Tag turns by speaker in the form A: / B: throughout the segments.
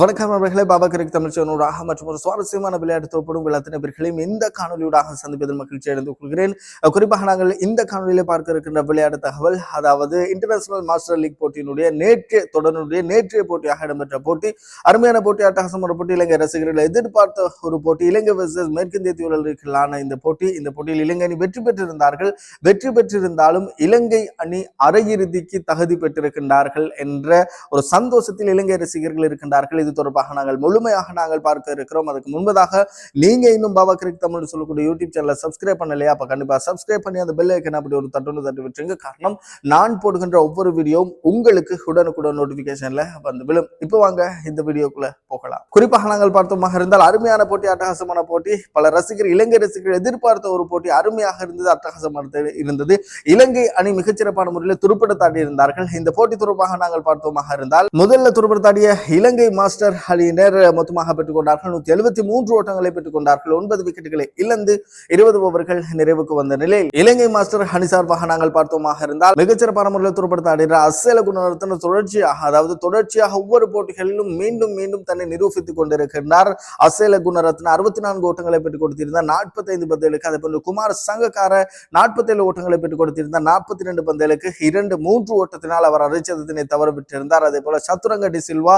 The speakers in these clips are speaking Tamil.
A: வணக்கம் நண்பர்களே பாபா கிரிக் தமிழ் சேனூடாக மற்றும் ஒரு சுவாரஸ்யமான விளையாட்டு தொகுப்படும் உங்கள் நபர்களையும் இந்த காணொலியூடாக சந்திப்பதில் மகிழ்ச்சி அடைந்து கொள்கிறேன். குறிப்பாக நாங்கள் இந்த காணொலியில் பார்க்க இருக்கின்ற விளையாட்டு தகவல் அதாவது இன்டர்நேஷனல் மாஸ்டர் லீக் போட்டியினுடைய நேற்றைய தொடருடைய நேற்றைய போட்டியாக இடம்பெற்ற போட்டி அருமையான போட்டி அட்டகாசமான போட்டி இலங்கை ரசிகர்கள் எதிர்பார்த்த ஒரு போட்டி இலங்கை வெர்சஸ் மேற்கிந்திய தீவிரர்களுக்கான இந்த போட்டி இந்த போட்டியில் இலங்கை அணி வெற்றி பெற்றிருந்தார்கள். வெற்றி பெற்றிருந்தாலும் இலங்கை அணி அரையிறுதிக்கு தகுதி பெற்றிருக்கின்றார்கள் என்ற ஒரு சந்தோஷத்தில் இலங்கை ரசிகர்கள் இருக்கின்றார்கள். இது தொடர்பாக நாங்கள் முழுமையாக நாங்கள் பார்க்க இருக்கிறோம். அதுக்கு முன்பதாக நீங்க இன்னும் பாபா கிரிக் தமிழ் சொல்லக்கூடிய யூடியூப் சேனலை சப்ஸ்கிரைப் பண்ணலையா? அப்ப கண்டிப்பா சப்ஸ்கிரைப் பண்ணி அந்த பெல் ஐக்கன் அப்படி ஒரு தட்டுன்னு தட்டி விட்டுருங்க. காரணம் நான் போடுகின்ற ஒவ்வொரு வீடியோவும் உங்களுக்கு உடனுக்குடன் நோட்டிபிகேஷன்ல வந்து விழும். இப்போ வாங்க இந்த வீடியோக்குள்ள போகலாம். குறிப்பாக நாங்கள் பார்த்தோமாக இருந்தால் அருமையான போட்டி அட்டகாசமான போட்டி. பல ரசிகர் இலங்கை ரசிகர்கள் எதிர்பார்த்த ஒரு போட்டி அருமையாக இருந்தது அட்டகாசமாக இருந்தது. இலங்கை அணி மிகச்சிறப்பான முறையில் துருப்பிடத்தாடி இருந்தார்கள். இந்த போட்டி தொடர்பாக நாங்கள் பார்த்தோமாக இருந்தால் முதல்ல துருப்பிடத்தாடிய இலங்கை மாஸ்டர் அணியினர் மொத்தமாக பெற்றுக் கொண்டார்கள் நூத்தி எழுபத்தி மூன்று ஓட்டங்களை பெற்றுக் கொண்டார்கள் ஒன்பது விக்கெட்டுகளை இழந்து இருபது ஓவர்கள் நிறைவுக்கு வந்த நிலையில் இலங்கை மாஸ்டர் அணி சார்பாக நாங்கள் பார்த்தோமாக இருந்தால் மிகச்சிறப்பான முறையில் துருப்படுத்த ஆடுகிற அசேல குணரத்ன தொடர்ச்சியாக அதாவது தொடர்ச்சியாக ஒவ்வொரு போட்டிகளிலும் மீண்டும் மீண்டும் தன்னை நிரூபித்துக் கொண்டிருக்கின்றார் அசேல குணரத்ன அறுபத்தி நான்கு ஓட்டங்களை பெற்றுக் கொடுத்திருந்தார் நாற்பத்தைந்து பந்தலுக்கு அதே போன்று குமார் சங்கக்கார நாற்பத்தேழு ஓட்டங்களை பெற்றுக் கொடுத்திருந்தார் நாற்பத்தி ரெண்டு பந்தலுக்கு இரண்டு மூன்று ஓட்டத்தினால் அவர் அரைச்சதத்தினை தவறு பெற்றிருந்தார் அதே போல சத்துரங்க டி சில்வா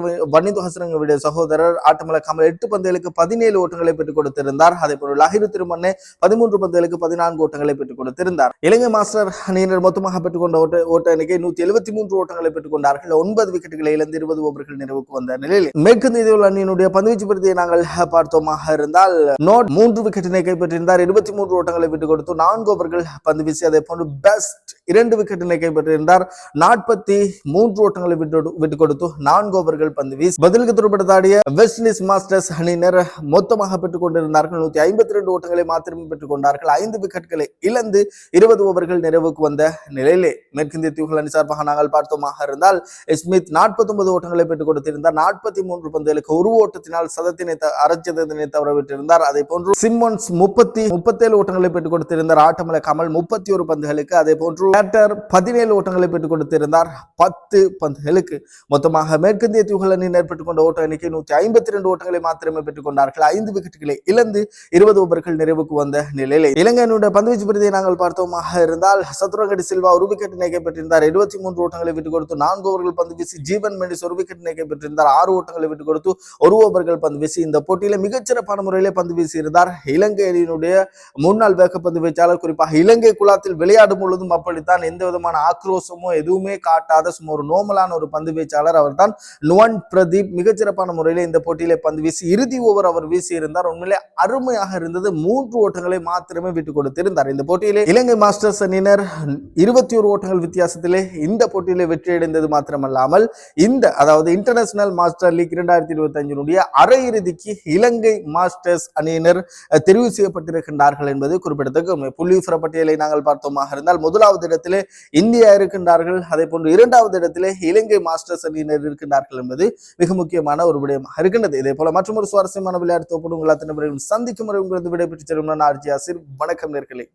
A: வனிதோசர வனிதோசரங்கவுடைய சகோதரர் ஆட்டமல கமல் எட்டு பந்துகளுக்கு பதினேழு ஓட்டங்களை பெற்றுக் கொடுத்திருந்தார். அதே போல லஹிரு திருமண்ணே பதிமூன்று பந்துகளுக்கு பதினான்கு ஓட்டங்களை பெற்றுக் கொடுத்திருந்தார். இலங்கை மாஸ்டர் அணியினர் மொத்தமாக பெற்றுக்கொண்ட ஓட்ட ஓட்ட எண்ணிக்கை நூத்தி எழுபத்தி மூன்று ஓட்டங்களை பெற்றுக் கொண்டார்கள். ஒன்பது விக்கெட்டுகளை இழந்து இருபது ஓவர்கள் நிறைவுக்கு வந்த நிலையில் மேற்கு நீதியுள்ள அணியினுடைய பந்துவீச்சு பிரதியை நாங்கள் பார்த்தோமாக இருந்தால் நோட் மூன்று விக்கெட்டினை கைப்பற்றியிருந்தார். இருபத்தி மூன்று ஓட்டங்களை விட்டுக் கொடுத்து நான்கு ஓவர்கள் பந்து வீசி அதே போன்று பெஸ்ட் இரண்டு விக்கெட்டினை கைப்பற்றியிருந்தார். நாற்பத்தி மூன்று ஓட்டங்களை விட்டு விட்டுக் கொடுத்து நான்கு ஓவர்கள் பந்து வீசி பதிலுக்கு துருப்படுத்தாடிய வெஸ்ட் இண்டீஸ் மாஸ்டர்ஸ் அணியினர் மொத்தமாக பெற்றுக் கொண்டிருந்தார்கள் நூத்தி ஐம்பத்தி ரெண்டு ஓட்டங்களை மாத்திரமே பெற்றுக் கொண்டார்கள் ஐந்து விக்கெட்களை இழந்து இருபது ஓவர்கள் நிறைவுக்கு வந்த நிலையிலே மேற்கிந்திய தீவுகள் அணி சார்பாக நாங்கள் பார்த்தோமாக இருந்தால் ஸ்மித் நாற்பத்தி ஒன்பது ஓட்டங்களை பெற்றுக் கொடுத்திருந்தார். நாற்பத்தி மூன்று பந்துகளுக்கு ஒரு ஓட்டத்தினால் சதத்தினை த- அரைச்சதத்தினை தவற விட்டிருந்தார் அதே போன்று சிம்மன்ஸ் முப்பத்தி முப்பத்தேழு ஓட்டங்களை பெற்றுக் கொடுத்திருந்தார். ஆட்டமலை கமல் முப்பத்தி ஒரு பந்துகளுக்கு. அதே போன்று பேட்டர் பதினேழு ஓட்டங்களை பெற்றுக் கொடுத்திருந்தார். பத்து பந்துகளுக்கு. மொத்தமாக மேற்கிந்திய தீவு அணியினர் பெற்றுக் கொண்ட ஓட்ட எண்ணிக்கை நூத்தி ஐம்பத்தி ரெண்டு ஓட்டங்களை மாத்திரமே பெற்றுக் கொண்டார்கள் ஐந்து விக்கெட்டுகளை இழந்து இருபது ஓவர்கள் நிறைவுக்கு வந்த நிலையில் இலங்கையினுடைய பந்துவீச்சு பிரதியை நாங்கள் பார்த்தோமாக இருந்தால் சத்ரங்கடி சில்வா ஒரு விக்கெட் கைப்பற்றியிருந்தார் இருபத்தி மூன்று ஓட்டங்களை விட்டுக் கொடுத்து நான்கு ஓவர்கள் பந்து வீசி ஜீவன் மெண்டிஸ் ஒரு விக்கெட் கைப்பற்றியிருந்தார் ஆறு ஓட்டங்களை விட்டுக் கொடுத்து ஒரு ஓவர்கள் பந்து வீசி இந்த போட்டியில மிகச்சிறப்பான முறையிலே பந்து வீசியிருந்தார் இலங்கை அணியினுடைய முன்னாள் வேகப்பந்து வீச்சாளர் குறிப்பாக இலங்கை குழாத்தில் விளையாடும் பொழுதும் அப்படித்தான் எந்த விதமான ஆக்ரோஷமோ எதுவுமே காட்டாத சும்மா ஒரு நோமலான ஒரு பந்து வீச்சாளர் அவர் தான் நுவன் பிரதீப் மிகச்சிறப்பான முறையில் இந்த போட்டியிலே பந்து வீசி இறுதி ஓவர் அவர் வீசி இருந்தார் உண்மையிலே அருமையாக இருந்தது. மூன்று ஓட்டங்களை மாத்திரமே விட்டுக் கொடுத்திருந்தார். இந்த போட்டியிலே இலங்கை மாஸ்டர்ஸ் அணியினர் இருபத்தி ஒரு ஓட்டங்கள் வித்தியாசத்திலே இந்த போட்டியிலே வெற்றியடைந்தது மாத்திரமல்லாமல் இந்த அதாவது இன்டர்நேஷனல் மாஸ்டர் லீக் இரண்டாயிரத்தி இருபத்தி அஞ்சினுடைய அரையிறுதிக்கு இலங்கை மாஸ்டர்ஸ் அணியினர் தெரிவு செய்யப்பட்டிருக்கின்றார்கள் என்பது குறிப்பிடத்தக்க உண்மை. பட்டியலை நாங்கள் பார்த்தோமாக இருந்தால் முதலாவது இடத்திலே இந்தியா இருக்கின்றார்கள். அதே போன்று இரண்டாவது இடத்திலே இலங்கை மாஸ்டர்ஸ் அணியினர் இருக்கின்றார்கள் என்பது மிக முக்கியமான ஒரு விடயம். இருக்கின்றது. இதே போல மற்றும் ஒரு சுவாரஸ்யமான விளையாட்டு தொகுப்பு உங்கள் அத்தனை சந்திக்கும் முறை உங்களது விடைபெற்று செல்லும் நான் ஆர்ஜி ஆசிர். வணக்கம் நேர்களே.